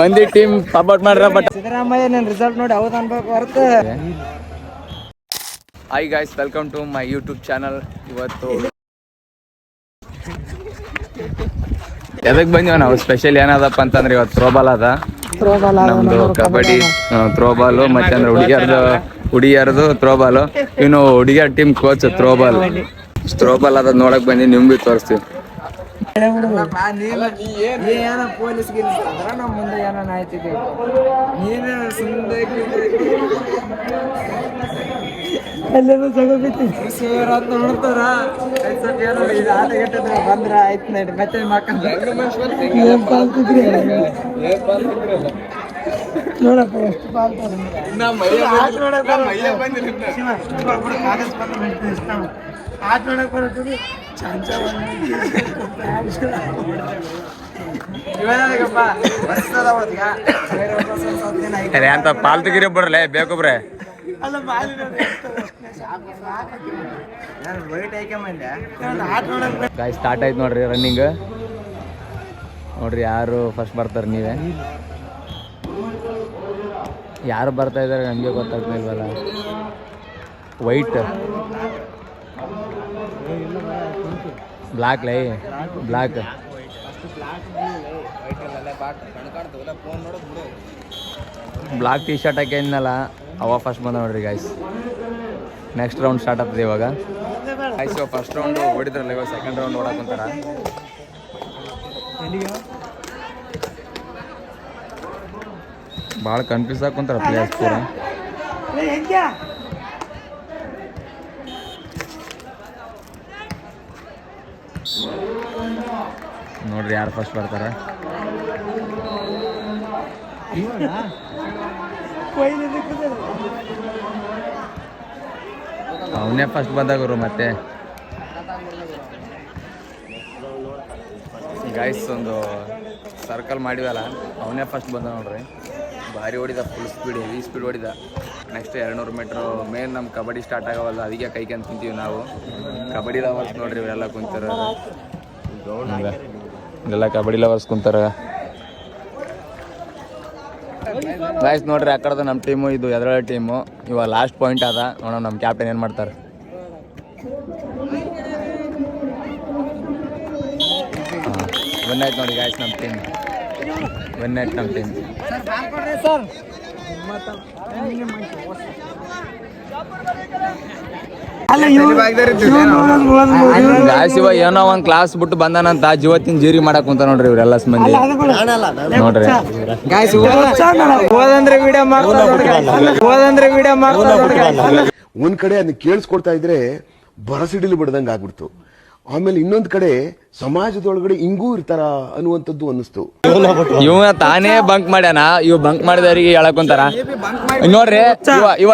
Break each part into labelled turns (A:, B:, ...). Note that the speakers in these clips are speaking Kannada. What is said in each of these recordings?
A: ಮಂದಿ ಟೀಮ್ ಸಪೋರ್ಟ್ ಮಾಡ್ರ ಬಟ್
B: ಸಿದ್ದರಾಮಯ್ಯ ನನ್ನ ರಿಸಲ್ಟ್ ನೋಡಿ ಹೌದು ಅನ್ಬೇಕು ಹೊರತು.
A: Hi guys welcome to my YouTube channel ಇವತ್ತು ಎದಕ್ ಬಂದಿವ ನಾವು? ಸ್ಪೆಷಲ್ ಏನದಪ್ಪ ಅಂತಂದ್ರೆ ಇವತ್ತು ಥ್ರೋಬಾಲ್ ಅದ. ನಮ್ದು ಕಬಡ್ಡಿ ಥ್ರೋಬಾಲು ಮತ್ತೆ ಅಂದ್ರೆ ಹುಡುಗಿಯರ್ದು ಹುಡುಗಿಯರ್ದು ಥ್ರೋಬಾಲು ಇನ್ನು ಹುಡುಗಿಯರ್ ಟೀಮ್ ಕೋಚ್ ಥ್ರೋಬಾಲ್ ಥ್ರೋಬಾಲ್ ಅದ ನೋಡಕ್ ಬಂದಿ ನಿಮ್ಗೆ ತೋರಿಸ್ತೀವಿ
B: ನೀ ಏನ ಪೊಲೀಸ್ ಗಿಲೀಸ್ ಅದ್ರ ನಮ್ಮ ಮುಂದೆ ನೀನು ಸುಮ್ಮನೆ ಜಗಬಿತ್ತಿ ನೋಡ್ತಾರ ಆಯ್ತ್ ಸ್ವಲ್ಪ ಏನೋ ಇದು ಆಟ ಗಿಟ್ಟದ ಬಂದ್ರ ಆಯ್ತು ನಡಿ ಮತ್ತೆ ಮಕ್ಕಳು ಏನ್ ಪಾಲ್ತಿದ್ರಿ ನೋಡಪ್ಪ ಎಷ್ಟು ಪಾಲ್ತಾರೆ ಆಟ ನೋಡಕ್ ಬರೋ- ಶಿವ, ಒಬ್ರು ಕಾಲೇಜ್ ಬಂದು ಬಿಡ್ತೀನಿ ಇಷ್ಟ. ಆಟ ನೋಡಕ್ ಬರುತ್ತದೆ ಚಂಚ ಆಯ್ತು.
A: ಅಂತ ಪಾಲ್ತಗಿರಿ ಬರಲೇ ಬೇಕೊಬ್ರೆ
B: ಅಲ್ಲ
A: ಗಾಯ್ ಸ್ಟಾರ್ಟ್ ಆಯ್ತು ನೋಡ್ರಿ ರನ್ನಿಂಗ್ ನೋಡ್ರಿ ಯಾರು ಫಸ್ಟ್ ಬರ್ತಾರೆ ನೀವೇ? ಯಾರು ಬರ್ತಾ ಇದಾರೆ ನನಗೆ ಗೊತ್ತಾಗ್ತಾ ಇಲ್ವಲ್ಲ? ವೈಟ್ ಬ್ಲಾಕ್ ಲೈ ಬ್ಲಾಕ್ ಬ್ಲಾಕ್ ಟೀ ಶರ್ಟ್ ಹಾಕಿದ್ನಲ್ಲ ಅವ ಫಸ್ಟ್ ಬಂದ ನೋಡ್ರಿ ಗಾಯ್ಸ್ ನೆಕ್ಸ್ಟ್ ರೌಂಡ್ ಸ್ಟಾರ್ಟ್ ಆಗ್ತದೆ ಇವಾಗ. ಗಾಯ್ಸ್ ಫಸ್ಟ್ ರೌಂಡ್ ಹೊಡಿದ್ರಲ್ಲ ಇವಾಗ ಸೆಕೆಂಡ್ ರೌಂಡ್ ಹೊಡಕುಂತಾರ ಭಾಳ ಕನ್ಫ್ಯೂಸ್ ಹಾಕೊಂತಾರ ಪ್ಲೇಯರ್ಸ್ ಪೂರ. ನೋಡ್ರಿ ಯಾರು ಫಸ್ಟ್ ಬರ್ತಾರ. ಅವನೇ ಫಸ್ಟ್ ಬಂದಾಗರು ಮತ್ತೆ. ಗಾಯ್ಸ್ ಒಂದು ಸರ್ಕಲ್ ಮಾಡಿವಲ್ಲ ಅವನೇ ಫಸ್ಟ್ ಬಂದ ನೋಡ್ರಿ. ಭಾರಿ ಓಡಿದ ಫುಲ್ ಸ್ಪೀಡ್ ಹೆವಿ ಸ್ಪೀಡ್ ಹೊಡಿದ ನೆಕ್ಸ್ಟ್ ಎರಡುನೂರು ಮೀಟ್ರು ಮೇನ್ ನಮ್ಮ ಕಬಡ್ಡಿ ಸ್ಟಾರ್ಟ್ ಆಗವಲ್ಲ ಅದಕ್ಕೆ ಕೈಕಂತ ಕುಂತೀವಿ ನಾವು. ಕಬಡ್ಡಿ ಲವರ್ಸ್ ನೋಡ್ರಿ ಇವರೆಲ್ಲ ಕುಂತಾರ. ಎಲ್ಲ ಕಬಡ್ಡಿ ಲವರ್ಸ್ ಕುಂತಾರ. ಗಾಯ್ಸ್ ನೋಡ್ರಿ ಆ ಕಡೆದ ನಮ್ಮ ಟೀಮು ಇದು ಎದುರಾಳಿ ಟೀಮು ಇವಾಗ ಲಾಸ್ಟ್ ಪಾಯಿಂಟ್ ಅದ. ನೋಡೋಣ ನಮ್ಮ ಕ್ಯಾಪ್ಟನ್ ಏನು ಮಾಡ್ತಾರೆ. ವಿನ್ ಆಯ್ತು ನೋಡಿ ಗಾಯ್ಸ್ ನಮ್ಮ ಟೀಮ್ ವಿನ್ ಆಯ್ತು ನಮ್ಮ ಟೀಮ್ ಇವಾಗ ಏನೋ ಒಂದ್ ಕ್ಲಾಸ್ ಬಿಟ್ಟು ಬಂದಾನಂತ ಜೀವತ್ತಿನ ಜೀರಿ ಮಾಡಕ್ ಕುಂತ ನೋಡ್ರಿ ಇವರೆಲ್ಲ ಮಂದಿ. ನೋಡ್ರಿ.
B: ಹೋದಂದ್ರೆ ವಿಡಿಯೋ ಮಾಡ್ತಾರೆ ಹೋದಂದ್ರೆ ವಿಡಿಯೋ ಮಾಡ್ತಾರೆ
C: ಒಂದ್ ಕಡೆ ಅದನ್ನ ಕೇಳಿಸ್ಕೊಡ್ತಾ ಇದ್ರೆ ಬರಸಿಡಿಲಿ ಬಿಡ್ದಂಗ ಆಗ್ಬಿಡ್ತು. ಆಮೇಲೆ ಇನ್ನೊಂದ್ ಕಡೆ ಸಮಾಜದೊಳಗಡೆ ಹಿಂಗೂ ಇರ್ತಾರ ಅನ್ನುವಂಥದ್ದು ಅನ್ನಿಸ್ತು
A: ಇವ ತಾನೇ ಬಂಕ್ ಮಾಡ್ಯಾನ ಇವ್ ಬಂಕ್ ಮಾಡಿದವರಿಗೆ ಹೇಳಕ್ ಕುಂತಾರ ನೋಡ್ರಿ ಇವ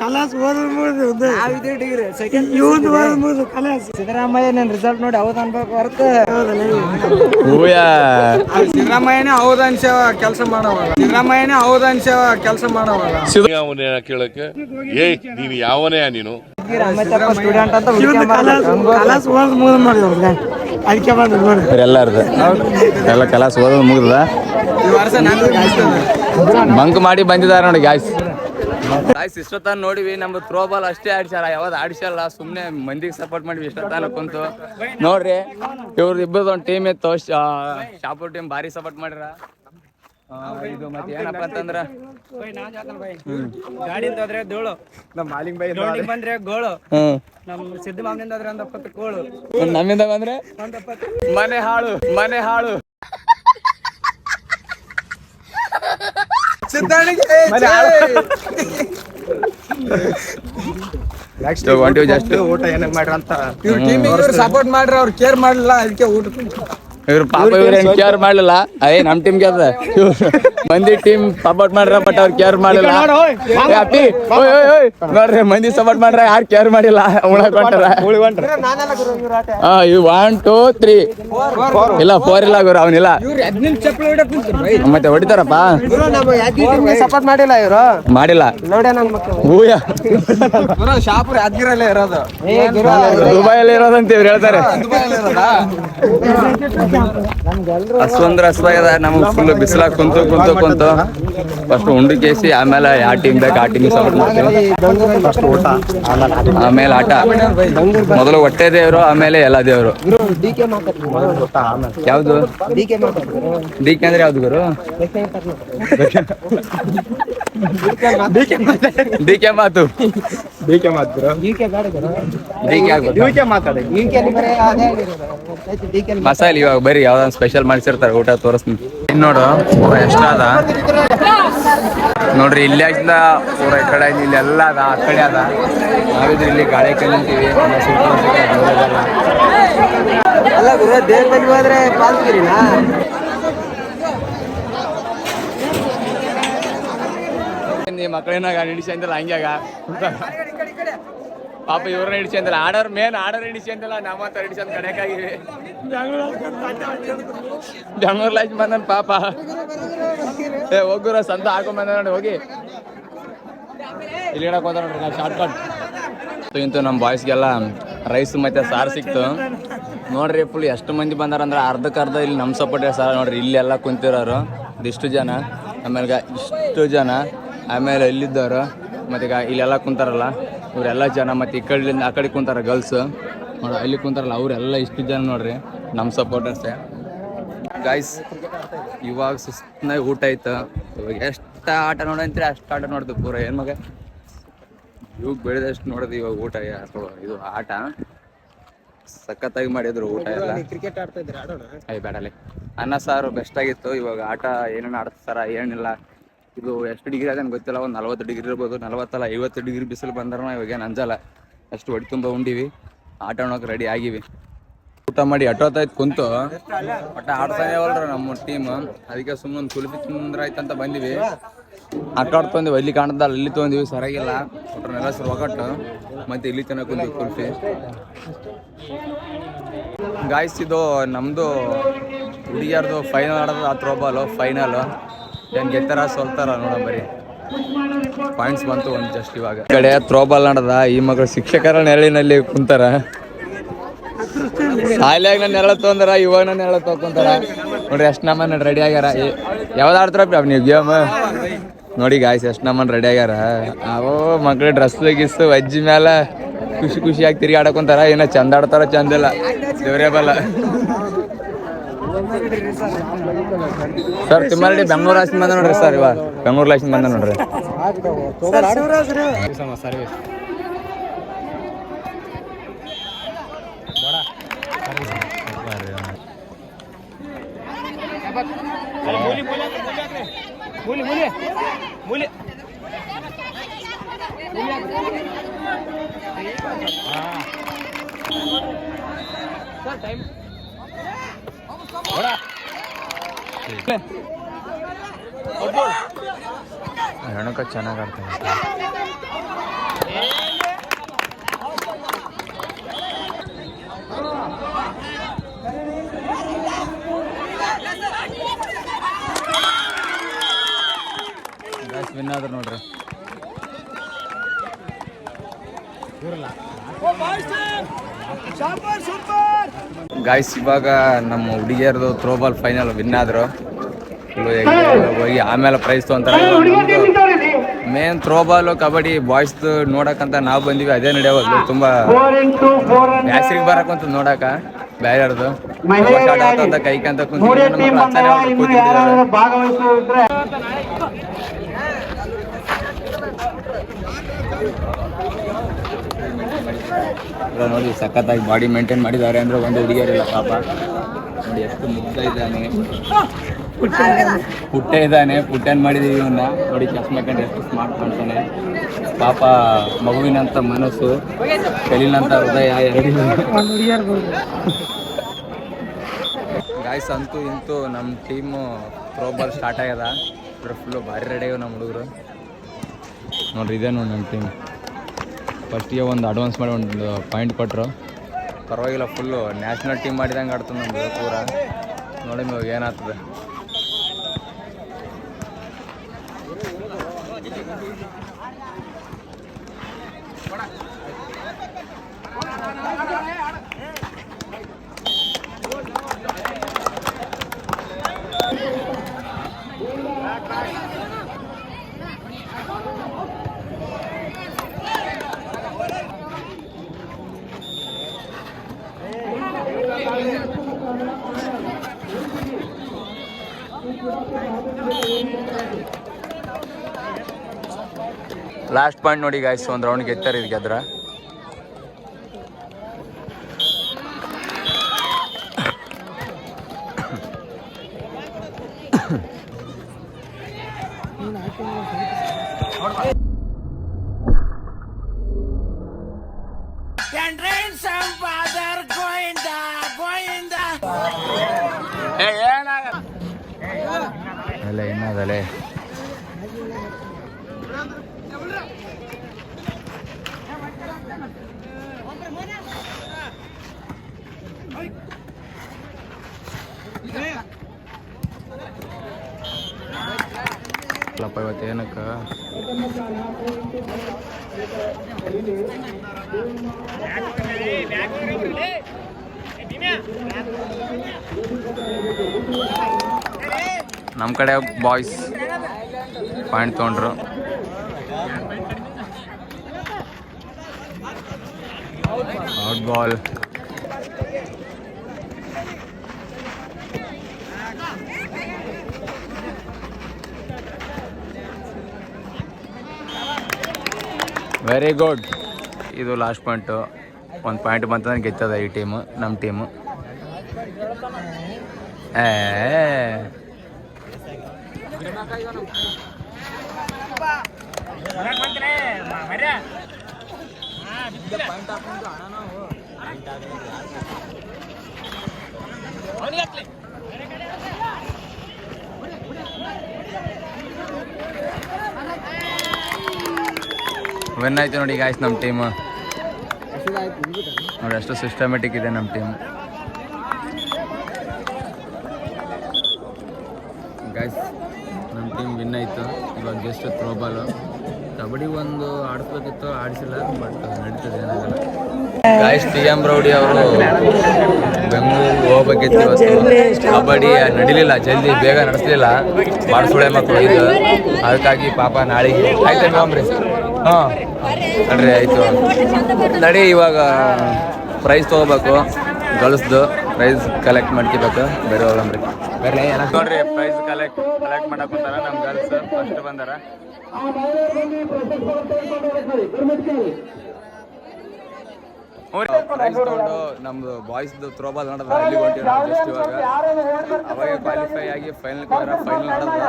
A: ಇವ ಇದಾನಲ್ಲ ಏಯ್, ನಿಂದ್ರ, ನಿಂದ್ರ, ನಿಂದ್ರ, ನಿಂದ್ರ, ನಿಲ್ಸ್, ನಿಲ್ಸ್, ನಿಲ್ಸ್.
B: ಕಲಾಸ್. ಸಿದ್ದರಾಮಯ್ಯ ನನ್ನ ರಿಸಲ್ಟ್ ನೋಡಿ ಹೌದು ಅನ್ಬೇಕು ಹೊರತು. ಸಿದ್ದರಾಮಯ್ಯನೇ ಹೌದು ಅನ್ಸ ಕೆಲಸ ಮಾಡವ ಸಿದ್ದರಾಮಯ್ಯನೇ ಹೌದು ಅನ್ಸವ ಕೆಲಸ ಮಾಡವ
D: ಅವನೇನ ಕೇಳಕ್ಕೆ ಏಯ್ ನೀನು ಯಾವನೇ ನೀನು?
B: ಸ್ಟೂಡೆಂಟ್ ಅಂತ ಕಲಾಸ್ ಓದ್ ಮುಗಿದ್ ನೋಡಿ ಅದಕ್ಕೆ ಬಂದ್ರು ನೋಡಿ.
A: ಇವರೆಲ್ಲ ಎಲ್ಲ ಕಲಾಸ್ ಓದೋದು ಮುಗಿದ
B: ಈ ವರ್ಷ ನಾನು
A: ಬಂಕ್ ಮಾಡಿ ಬಂದಿದ್ದಾರೆ ನೋಡಿ ಗಾಯ್ಸ್ ಗಾಯ್ಸ್ ಇಷ್ಟೊತ್ತಾನ ನೋಡಿವಿ ನಮ್ದು ಥ್ರೋ ಬಾಲ್ ಅಷ್ಟೇ ಆಡ್ಸಾರ ಯಾವ್ದು ಆಡ್ಸಲ್ಲ ಸುಮ್ಮನೆ ಮಂದಿಗೆ ಸಪೋರ್ಟ್ ಮಾಡಿವಿ ಇಷ್ಟೊತ್ತಾನ ಕುಂತು. ನೋಡ್ರಿ ಇವ್ರ ಇಬ್ಬರದ್ದು ಒಂದು ಟೀಮ್ ಇತ್ತು ಶಾಪುರ್ ಟೀಮ್ ಭಾರಿ ಸಪೋರ್ಟ್ ಮಾಡ್ಯಾರ ಆ, ಇದು ಮತ್ತೆ ಏನಪ್ಪ ಅಂತಂದ್ರ?
B: ಗಾಡಿಯಿಂದ ಹೋದ್ರೆ ಧೂಳು
A: ನಮ್ಮ ಮಾಲಿಂಗ್ ಬೈ
B: ರೋಡಿಗೆ ಬಂದ್ರೆ ಗೋಳು.
A: ಹ್ಮ್.
B: ನಮ್ ಸಿದ್ಧ ಮಾಮನಿಂದ ಆದ್ರೆ ಒಂದ್ ಕೋಳು
A: ನಮ್ಮಿಂದ ಬಂದ್ರೆ?
B: ಒಂದ್
A: ಮನೆ ಹಾಳು ಮನೆ ಹಾಳು. ನೆಕ್ಸ್ಟ್ ಹೊಂಟಿವಿ ಜಸ್ಟ್
B: ಊಟ ಏನಕ್ಕೆ ಮಾಡ್ರ ಅಂತ ಇವ್ರ ಟೀಮ್ ಸಪೋರ್ಟ್ ಮಾಡ್ರಿ ಅವ್ರು ಕೇರ್ ಮಾಡಲಿಲ್ಲ ಅದಕ್ಕೆ ಊಟ
A: ಇವ್ರು ಪಾಪ ಇವ್ರೇನ್ ಏನ್ ಕೇರ್ ಮಾಡ್ಲಿಲ್ಲ. ಅಯ್ಯ ನಮ್ ಟೀಮ್ ಕೇಳ್ದ ಮಂದಿ ಟೀಮ್ ಸಪೋರ್ಟ್ ಮಾಡ್ರ ಬಟ್ ಅವ್ರು ಕೇರ್ ಮಾಡಿಲ್ಲ ಅಪ್ಪಿ ಓಯ್ ಓಯ್ ಓಯ್ ನೋಡ್ರಿ ಮಂದಿ ಸಪೋರ್ಟ್ ಮಾಡ್ರ ಯಾರು ಕೇರ್ ಮಾಡಿಲ್ಲ. ಉಳಕ್ ಹೊಂಟಾರ. ಹಾ ಇವ್ ಒನ್ ಟೂ ತ್ರೀ ಇಲ್ಲ ಫೋರ್ ಇಲ್ಲ ಗುರು ಅವನಿಲ್ಲ. ಮತ್ತೆ ಹೊಡಿತಾರಪ್ಪ?
B: ಸಪೋರ್ಟ್ ಮಾಡಿಲ್ಲ ಇವರು.
A: ಮಾಡಿಲ್ಲ. ಹೂಯ.
E: ಶಾಪುರ್ ಯಾದಗಿರಲ್ಲೇ ಇರೋದು.
B: ಏ ಗುರು
A: ದುಬೈಯಲ್ಲಿ ಇರೋದಂತ ಇವ್ರು ಹೇಳ್ತಾರೆ. ಅಷ್ಟೊಂದ್ರ ಹಸ್ವಾಗದ ನಮ್ಗೆ ಫುಲ್ ಬಿಸಿಲಾಗ ಕುಂತು ಕುಂತು ಕುಂತು. ಫಸ್ಟ್ ಉಂಡು ಕೇಸಿ, ಆಮೇಲೆ ಯಾವ ಟೀಮ್ ಬೇಕು, ಆ ಟೀಮ್ ಸಪೋರ್ಟ್ ಮಾಡ್ತೀವಿ. ಆಮೇಲೆ ಆಟ. ಮೊದಲು ಹೊಟ್ಟೆ ದೇವರು, ಆಮೇಲೆ ಎಲ್ಲ ದೇವರು. ಯಾವ್ದು?
B: ಡಿ ಕೆ
A: ಅಂದ್ರೆ ಯಾವ್ದು ಗುರು? ಡಿ ಕೆ ಮಾತು.
B: ಡಿ ಕೆ ಗುರು.
A: ಡಿ ಕೆ ಆಗ್ಬೋದು.
B: ಡಿ ಕೆ ಬರೀ ಅದೇ ಆಗಿರೋದು. ಡಿ ಕೆ
A: ಮಸಾಲೆ ಇವಾಗ ಬರೀ ಯಾವ್ದೊಂದು ಸ್ಪೆಷಲ್ ಮಾಡಿಸಿರ್ತಾರೆ ಊಟ ತೋರಿಸ್ತೀನಿ. ಇನ್ ನೋಡು ಎಷ್ಟಾದ ನೋಡ್ರಿ ಇಲ್ಲಿ ಆಗಿಂದ ಊರ ಈ ಕಡೆ ಇಲ್ಲಿ ಎಲ್ಲ ಅದ ಆ ಕಡೆ ಅದ. ನಾವಿದ್ರೆ ಇಲ್ಲಿ ಗಾಳಿ ಕಲಿಂತೀವಿ
B: ಅಲ್ಲ ಗುರು ದೇವ್ರ ಹೋದ್ರೆ ಪಾಲ್ಗಿರಿನಾ
A: ಮಕ್ಕಳೇನಾಗ ಅಂದಲ್ಲ ಹಂಗ್ಯಾಗ ಪಾಪ ಇವ್ರನ್ನ ಹಿಡಿಸ್ಕೊಂದಿಲ್ಲ ಆರ್ಡರ್ ಮೇನ್ ಆರ್ಡರ್ ಹಿಡಿಸ್ಕೊಂದಿಲ್ಲ ನಮ್ಮ ಹತ್ರ ಅಂತ ಕಡೆಕಾಗಿವಿ ಬೆಂಗಳೂರು ಲೈಫ್ ಬಂದನ್ ಪಾಪ. ಏ, ಹೋಗುರ ಸಂತ ಬಂದ ನೋಡಿ, ಹೋಗಿ. ಇಲ್ಲಿ ಹೋದ ನೋಡ್ರಿ, ನಾವು ಶಾರ್ಟ್ ಕಟ್ ಇಂತು ನಮ್ಮ ಬಾಯ್ಸ್ಗೆಲ್ಲ ರೈಸ್ ಮತ್ತೆ ಸಾರು ಸಿಕ್ತು. ನೋಡ್ರಿ ಫುಲ್ ಎಷ್ಟು ಮಂದಿ ಬಂದಾರಂದ್ರೆ ಅರ್ಧಕ್ಕೆ ಅರ್ಧ ಇಲ್ಲಿ ನಮ್ಮ ಸಪೋರ್ಟ್ ಸಾರ ನೋಡ್ರಿ, ಇಲ್ಲೆಲ್ಲ ಕುಂತಿರೋರು. ಇಷ್ಟು ಜನ. ಆಮೇಲೆ ಇಷ್ಟು ಜನ. ಆಮೇಲೆ ಇಲ್ಲಿದ್ದವ್ರು ಮತ್ತೆ ಈಗ ಇಲ್ಲೆಲ್ಲ ಕುಂತಾರಲ್ಲ ಇವರೆಲ್ಲ ಜನ ಮತ್ತೆ ಈ ಕಡೆಯಿಂದ ಆ ಕಡೆ ಕುಂತಾರ ಗರ್ಲ್ಸ್ ನೋಡಿ ಅಲ್ಲಿ ಕುಂತಾರಲ್ಲ ಅವರೆಲ್ಲ ಇಷ್ಟು ಜನ ನೋಡ್ರಿ ನಮ್ಮ ಸಪೋರ್ಟರ್ಸೇ ಗಾಯ್ಸ್ ಇವಾಗ ಸುಸ್ತಾಗಿ ಊಟ ಆಯ್ತು. ಇವಾಗ ಎಷ್ಟು ಆಟ ನೋಡಂತೀರಿ ಅಷ್ಟು ಆಟ ನೋಡ್ದು ಪೂರ. ಏನು ಮಗ? ಇವಾಗ ಬೆಳೆದಷ್ಟು ನೋಡಿದ್ವಿ ಇವಾಗ ಊಟ ಇದು ಆಟ. ಸಖತ್ತಾಗಿ ಮಾಡಿದ್ರು ಊಟ ಎಲ್ಲ.
B: ಕ್ರಿಕೆಟ್ ಆಡ್ತಾ ಇದ್ರೆ
A: ಬೇಡಲೆ ಅನ್ನ ಸಾರು ಬೆಸ್ಟ್ ಆಗಿತ್ತು. ಇವಾಗ ಆಟ ಏನೇನು ಆಡ್ತಾರ ಏನಿಲ್ಲ. ಇದು ಎಷ್ಟು ಡಿಗ್ರಿ ಅದೇನು ಗೊತ್ತಿಲ್ಲ, ಒಂದು ನಲ್ವತ್ತು ಡಿಗ್ರಿ ಇರ್ಬೋದು, ನಲ್ವತ್ತಲ್ಲ ಐವತ್ತು ಡಿಗ್ರಿ ಬಿಸಿಲು ಬಂದ್ರೆ ಇವಾಗ ಏನು ಅಂಜಲ್ಲ ಅಷ್ಟು ಹೊಡಿ ತುಂಬ ಉಂಡಿವಿ, ಆಟ ಆಡೋಕೆ ರೆಡಿ ಆಗಿವಿ. ಊಟ ಮಾಡಿ ಅಟ್ಟೋತಾಯ್ತು ಕುಂತು, ಒಟ್ಟ ಆಡ್ತಾನೆ ಅವಲ್ರ ನಮ್ಮ ಟೀಮ್ ಅದಕ್ಕೆ ಸುಮ್ಮನೆ ಕುಲ್ಫಿ ತಿಂದ್ರ ಆಯ್ತಂತ ಬಂದಿವಿ. ಆಟ ಆಡ್ತಂದಿವಿ ಅಲ್ಲಿ ಕಾಣ್ದಲ್ಲ ಅಲ್ಲಿ ತೊಗೊಂಡಿವಿ, ಸರಿಯಾಗಿಲ್ಲ. ಒಟ್ರನ್ನೆಲ್ಲ ಸರ್ ಒಗಟ್ಟು ಮತ್ತೆ ಇಲ್ಲಿ ತನಕ ಕುಂತೀವಿ ಕುಲ್ಫಿ ಗಾಯ್ಸ್ ಇದು ನಮ್ದು ಹುಡುಗಿಯರ್ದು ಫೈನಲ್ ಆಡೋದು, ಆ ಥ್ರೋಬಾಲು ಫೈನಲ್ ಏನ್ ಗೆತ್ತಾರ ಸೋಲ್ತಾರ ನೋಡ ಬರೀ. ಪಾಯಿಂಟ್ಸ್ ಬಂತು ಒಂದು ಜಸ್ಟ್ ಇವಾಗ. ಕಡೆ ಥ್ರೋಬಾಲ್ ಆಡದ? ಈ ಮಗಳು ಶಿಕ್ಷಕರ ನೆರಳಿನಲ್ಲಿ ಕುಂತಾರ. ಶಾಲ್ಯಾಗ ನಾನು ನೆರಳ ತೊಂದ್ರ ಇವಾಗ ನಾನು ನೆರಳ ತೊಗೊಂತಾರ. ನೋಡ್ರಿ ಎಷ್ಟು ನಮ್ಮನ್ನ ರೆಡಿ ಆಗ್ಯಾರ. ಯಾವ್ದು ಆಡ್ತಾರಪ್ಪ ನೀವು ಗೇಮ್ ನೋಡಿ ಗಾಯ್ಸ್ ಎಷ್ಟು ನಮ್ಮನ್ನ ರೆಡಿ ಆಗ್ಯಾರ. ಅವೋ ಮಕ್ಳು ಡ್ರೆಸ್ ಗಿಸ್ ಅಜ್ಜಿ ಮ್ಯಾಲ ಖುಷಿ ಖುಷಿಯಾಗಿ ತಿರುಗಾಡಕೊಂತಾರ ಏನೋ ಚಂದ ಆಡ್ತಾರ ಚಂದ ಇಲ್ಲ. ಬಲ್ಲ. ಸರ್ ತಿಮ್ಮಾರೆಡ್ಡಿ ಬೆಂಗಳೂರು ಹಾಸಿನ ಬಂದ ನೋಡ್ರಿ ಸರ್ ಇವಾಗ. ಬೆಂಗಳೂರು ಹಾಸಿನ ಬಂದ ನೋಡ್ರಿ. ಹೆಣಕ ಚೆನ್ನಾಗಿ ಆಡ್ತಾನೆ ವಿನ್ ಆದ್ರೆ ನೋಡ್ರಿ. ಗಾಯ್ಸ್ ಇವಾಗ ನಮ್ಮ ಹುಡುಗಿಯರ್ದು ಥ್ರೋಬಾಲ್ ಫೈನಲ್ ವಿನ್ ಆದ್ರು. ಹೋಗಿ ಆಮೇಲೆ ಪ್ರೈಸ್ ತೊಗೊಂತಾರೆ ಮೇನ್ ಥ್ರೋಬಾಲ್ ಕಬಡ್ಡಿ ಬಾಯ್ಸ್ ನೋಡಕ್ಕಂತ ನಾವು ಬಂದಿವಿ. ಅದೇ ನಡೆಯೋದು ತುಂಬಾ ಬ್ಯಾಸ್ರಿಗೆ ಬರಕಂತ ನೋಡಕ ಬೇರೆಯವ್ರದ್ದು ಕೈ ಕಂತ ಕೈಕಂತ ನೋಡಿ, ಸಖತ್ತಾಗಿ ಬಾಡಿ ಮೇಂಟೈನ್ ಮಾಡಿದ್ದಾರೆ ಅಂದ್ರೆ ಒಂದು ಹುಡುಗಿಯರಿಲ್ಲ ಪಾಪ. ನೋಡಿ ಎಷ್ಟು ಮುಗ್ಧ ಇದ್ದಾನೆ. ಪುಟ್ಟ ಇದ್ದಾನೆ, ಪುಟ್ಟನ್ ಮಾಡಿದೀವಿ ಇವನ್ನ. ನೋಡಿ, ಚಸ್ಮಾ ಕಂಡು ಎಷ್ಟು ಸ್ಮಾರ್ಟ್ ಕಾಣ್ತಾನೆ. ಪಾಪ, ಮಗುವಿನಂತ ಮನಸ್ಸು ಕಲಿನಂತ ಹೃದಯ ಗಾಯ್ಸ್ ಅಂತೂ ಇಂತೂ ನಮ್ಮ ಟೀಮು ಥ್ರೋಬಾಲ್ ಸ್ಟಾರ್ಟ್ ಆಗ್ಯದ. ಫುಲ್ಲು ಭಾರಿ ರೆಡಿ ನಮ್ಮ ಹುಡುಗರು. ನೋಡ್ರಿ, ಇದೇ ನೋಡಿ ನಮ್ಮ ಟೀಮ್ ಫಸ್ಟಿಗೆ ಒಂದು ಅಡ್ವಾನ್ಸ್ ಮಾಡಿ ಒಂದು ಪಾಯಿಂಟ್ ಕೊಟ್ಟರು ಪರವಾಗಿಲ್ಲ ಫುಲ್ಲು ನ್ಯಾಷನಲ್ ಟೀಮ್ ಮಾಡಿದಂಗೆ ಆಡ್ತದೆ ನಮ್ಮದು ಪೂರ. ನೋಡಿ ಇವಾಗ ಏನಾಗ್ತದೆ. ಲಾಸ್ಟ್ ಪಾಯಿಂಟ್ ನೋಡಿ ಗಾಯ್ಸ್ ಒಂದು ರೌಂಡ್ ಗೆತ್ತಾರೆ ಇದು ಗೆದ್ರ. ಅಲ್ಲ ಏನದಲ್ಲೇ ಅಲ್ಲಪ್ಪ ಇವತ್ತು ಏನಕ್ಕೆ? ನಮ್ಮ ಕಡೆ ಬಾಯ್ಸ್ ಪಾಯಿಂಟ್ ತೊಗೊಂಡ್ರು. ಔಟ್ ಬಾಲ್ ವೆರಿ ಗುಡ್ ಇದು ಲಾಸ್ಟ್ ಪಾಯಿಂಟು ಒಂದು ಪಾಯಿಂಟ್ ಬಂತಂದ್ರೆ ಗೆತ್ತದ ಈ ಟೀಮು ನಮ್ಮ ಟೀಮು ಏ. ವಿನ್ ಆಯ್ತು ನೋಡಿ ಗಾಯ್ಸ್ ನಮ್ಮ ಟೀಮ್ ನೋಡಿ ಅಷ್ಟು ಸಿಸ್ಟಮೆಟಿಕ್ ಇದೆ ನಮ್ಮ ಟೀಮ್ ಗಾಯ್ಸ್ ನಮ್ಮ ಟೀಮ್ ವಿನ್ ಆಯಿತು. ಇವಾಗ ಗೆಸ್ಟ್ ಥ್ರೋಬಾಲು ಕಬಡ್ಡಿ ಒಂದು ಆಡಿಸ್ಬೇಕಿತ್ತು, ಆಡಿಸಿಲ್ಲ ಬಟ್ ನಡೀತದೆ, ಏನಾಗಲ್ಲ. ಗಾಯ್ಸ್ ಟಿ ಎಂ ರೌಡಿ ಅವರು ಬೆಂಗಳೂರಿಗೆ ಹೋಗ್ಬೇಕಿತ್ತು ಇವತ್ತು. ಕಬಡ್ಡಿ ನಡಿಲಿಲ್ಲ, ಜಲ್ದಿ ಬೇಗ ನಡೆಸಲಿಲ್ಲ. ಭಾಳ ಮಕ್ಕಳು ಇದು. ಅದಕ್ಕಾಗಿ ಪಾಪ ನಾಳೆಗೆ. ಆಯ್ತು ಹಾಂ. ನಡ್ರಿ, ಆಯಿತು. ನಡಿ, ಇವಾಗ ಪ್ರೈಸ್ ತೊಗೋಬೇಕು. ಗಳಿಸ್ದು ಪ್ರೈಸ್ ಕಲೆಕ್ಟ್ ಮಾಡ್ಕೋಬೇಕು. ಬೇರೆ ಹೋಗಮ್ರಿ ಬೇರೆ ನೋಡ್ರಿ ಪ್ರೈಸ್ ಕಲೆಕ್ಟ್ ಕಲೆಕ್ಟ್ ಮಾಡಕ್ ಕುಂತಾರ ನಮ್ಮ ಗರ್ಲ್ಸ್. ಫಸ್ಟ್ ಬಂದಾರ. ಪ್ರೈಸ್ ತಗೊಂಡು ನಮ್ದು ಬಾಯ್ಸ್ದು ಥ್ರೋಬಾಲ್ ನೋಡಿದ್ರೆ ಅಲ್ಲಿ ಹೊಂಟಿರೋ ಅವಾಗ ಕ್ವಾಲಿಫೈ ಆಗಿ ಫೈನಲ್ ಫೈನಲ್ ನಡೆದ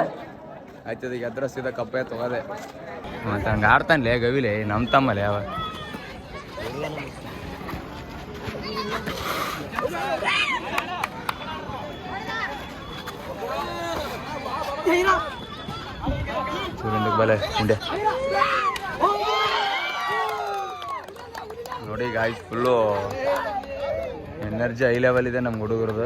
A: ಆಯ್ತದ ಎದ್ರ ಸೀದಾ ಕಪ್ಪೆ ತಗೋದೆ. ಮತ್ತೆ ಹಂಗೆ ಆಡ್ತಾನೆ ಗವಿಲೆ ನಮ್ಮ ತಮ್ಮಲೆ ಅವ. ಬಲೆ ಉಂಡೆ. ನೋಡಿ guy full energy high level ಇದೆ ನಮ್ಮ ಹುಡುಗರದು.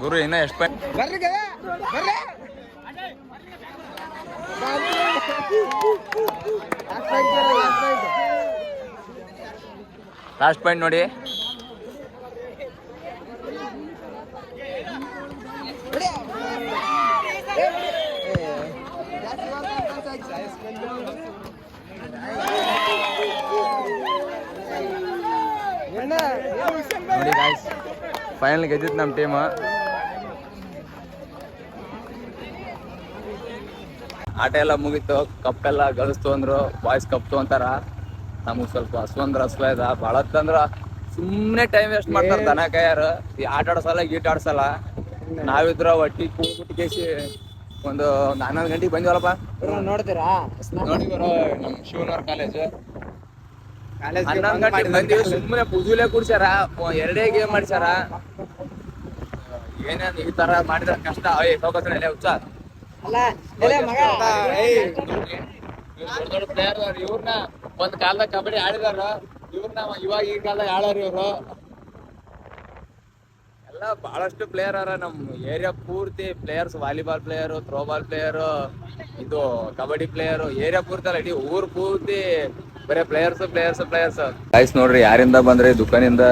B: ಗುರು
A: ಇನ್ನ ಎಷ್ಟು ಪಾಯಿಂಟ್
B: ಬರ್ರಿ.
A: ಲಾಸ್ಟ್ ಪಾಯಿಂಟ್ ನೋಡಿ ಫೈನಲ್ ಗೆದ್ದಿತ್ತು ನಮ್ಮ ಟೀಮ್ ಆಟ ಎಲ್ಲ ಮುಗೀತು. ಕಪ್ ಎಲ್ಲ ಗಳಿಸ್ತು ಅಂದ್ರು. ಬಾಯ್ಸ್ ಕಪ್ ಅಂತಾರ ನಮಗ್ ಸ್ವಲ್ಪ ಹಸು ಅಂದ್ರೆ ಹಸು ಇದ. ಭಾಳ ಅಂದ್ರ ಸುಮ್ಮನೆ ಟೈಮ್ ವೇಸ್ಟ್ ಮಾಡ್ತಾರ ದನ ಕೈಯಾರ. ಈ ಆಟ ಆಡ್ಸಲ್ಲ ಗೀಟ ಆಡ್ಸಲ್ಲ. ನಾವಿದ್ರ ಒಟ್ಟಿ ಕೂಗ್ಬಿಟ್ಟು ಕೇಸಿ ಒಂದು ಹನ್ನೊಂದು ಗಂಟೆಗೆ ಬಂದಿವಲ್ಲಪ್ಪ.
B: ನೋಡ್ತೀರಾ?
A: ನೋಡಿ ಬರೋ ನಮ್ಮ ಶಿವನವ್ರ ಕಾಲೇಜ್ ಹನ್ನೊಂದು ಗಂಟೆಗೆ ಬಂದಿವಿ ಸುಮ್ಮನೆ ಪುಜುಲೆ ಕುಡ್ಸ್ಯಾರ ಎರಡೇ ಗೇಮ್ ಮಾಡ್ಸ್ಯಾರ ಏನೇನ್ ಈ ತರ ಮಾಡಿದ್ರ ಕಷ್ಟ ಏ ಹೋಗೋತ್ರ ಎಲ್ಲ ಹುಚ್ಚ? ದೊಡ್ಡ ಪ್ಲೇಯರ್ ಇವ್ರನ್ನ ಒಂದ್ ಕಾಲದಾಗ ಕಬಡ್ಡಿ ಆಡಿದಾರ. ಇವ್ರನ್ನ ಇವಾಗ ಈ ಕಾಲದಾಗ ಆಡೋರು ಇವ್ರು. ಎಲ್ಲ ಬಹಳಷ್ಟು ಪ್ಲೇಯರ್ ಅರ ನಮ್ ಏರಿಯಾ ಪೂರ್ತಿ players volleyball player throwball player ಇದು ಕಬಡ್ಡಿ ಪ್ಲೇಯರ್ ಏರಿಯಾ ಪೂರ್ತಿ ಅಲ್ಲ ಇಡೀ ಊರ್ ಪೂರ್ತಿ ಬರೇ ಪ್ಲೇಯರ್ಸ್ ಪ್ಲೇಯರ್ಸ್ ಪ್ಲೇಯರ್ಸ್ ಗೈಸ್ ನೋಡ್ರಿ, ಯಾರಿಂದ ಬಂದ್ರಿ ದುಕಾನಿಂದ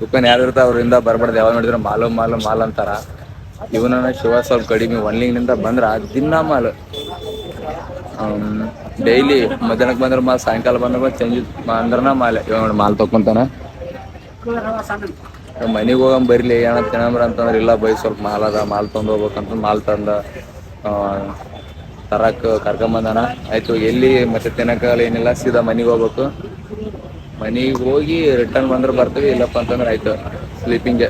A: ದುಕಾನ್ ಯಾರು ಅವ್ರಿಂದ ಬರ್ಬಾರ್ದು. ಯಾವಾಗ ನೋಡಿದ್ರೆ ಮಾಲು ಮಾಲು, ಮಾಲ್ ಅಂತಾರ. ಇವನ ಶಿವ ಸ್ವಲ್ಪ ಕಡಿಮೆ ಒನ್ಲಿಂಗ್ನಿಂದ ಬಂದ್ರ ದಿನ ಮಾಲ್. ಡೈಲಿ ಮಧ್ಯಾಹ್ನಕ್ಕೆ ಬಂದ್ರೆ ಮಾಲ್, ಸಾಯಂಕಾಲ ಬಂದ್ರೆ ಚೇಂಜ್ ಅಂದ್ರನ ಮಾಲ್. ಇವಾಗ ಮಾಲ್ ತಕೊಂತಾನ. ಮನೆಗೆ ಹೋಗಂ ಬರ್ಲಿ, ಏನಂತ ಅಂತಂದ್ರೆ ಇಲ್ಲ ಬೈ, ಸ್ವಲ್ಪ ಮಾಲ್ ಅದ, ಮಾಲ್ ತಂದು ಹೋಗ್ಬೇಕಂತ ಮಾಲ್ ತಂದ. ತರಕ್ ಕರ್ಕೊಂಬಂದಾನ. ಆಯ್ತು, ಎಲ್ಲಿ ಮತ್ತೆ ತಿನ್ನಕ್ಕಾಗಲ್ಲ ಏನಿಲ್ಲ, ಸೀದಾ ಮನೆಗೆ ಹೋಗ್ಬೇಕು. ಮನೆಗೆ ಹೋಗಿ ರಿಟರ್ನ್ ಬಂದ್ರೆ ಬರ್ತೀವಿ, ಇಲ್ಲಪ್ಪ ಅಂತಂದ್ರೆ ಆಯ್ತು ಸ್ಲೀಪಿಂಗ್ಗೆ